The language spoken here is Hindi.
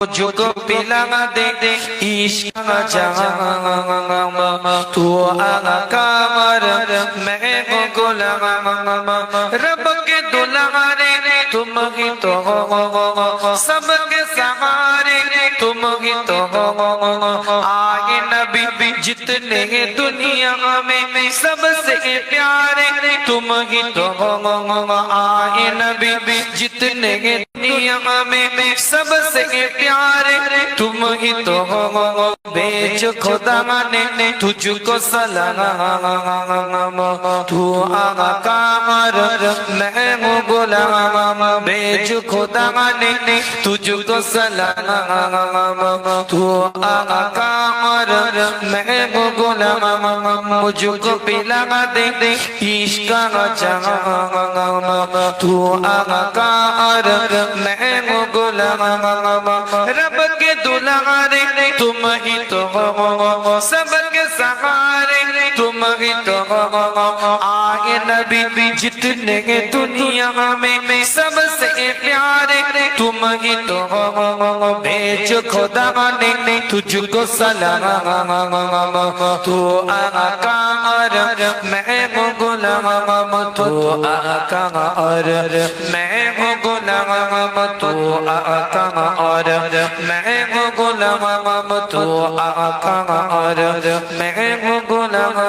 मुझको पिला दे दे इश्क तू आगा कामर, मैं को रब के दुलारे, तुम ही तो हो। सबके सहारे, तुम ही तो आगे नबी, जितने दुनिया में, सबसे प्यारे, तुम ही तो आगे नबी, जितने दुनिया में सबसे प्यारे, तुम ही तो हो बेच खुदा ने तुझको सलाम तू आगा कामर मैं गुलाम, बेच खुदा ने तुझको सलाम तू आगा कामर मैं गुलाम, मुझको पिला दे दे इश्क जाम तू आगा कामर मैं हूँ गुलाम रब के दुलारे तुम ही तो हो सबके सहारे तुम ही तो हो आगे नबी जितने दुनिया में सबसे प्यारे तुम ही तो हो भेज खुदा ने तुझको सलाम तू आका और मैं हूँ गुलाम तू आका और मैं हूँ गुलाम तू आका और मैं हूँ गुलाम तू आका और मैं हूँ गुलाम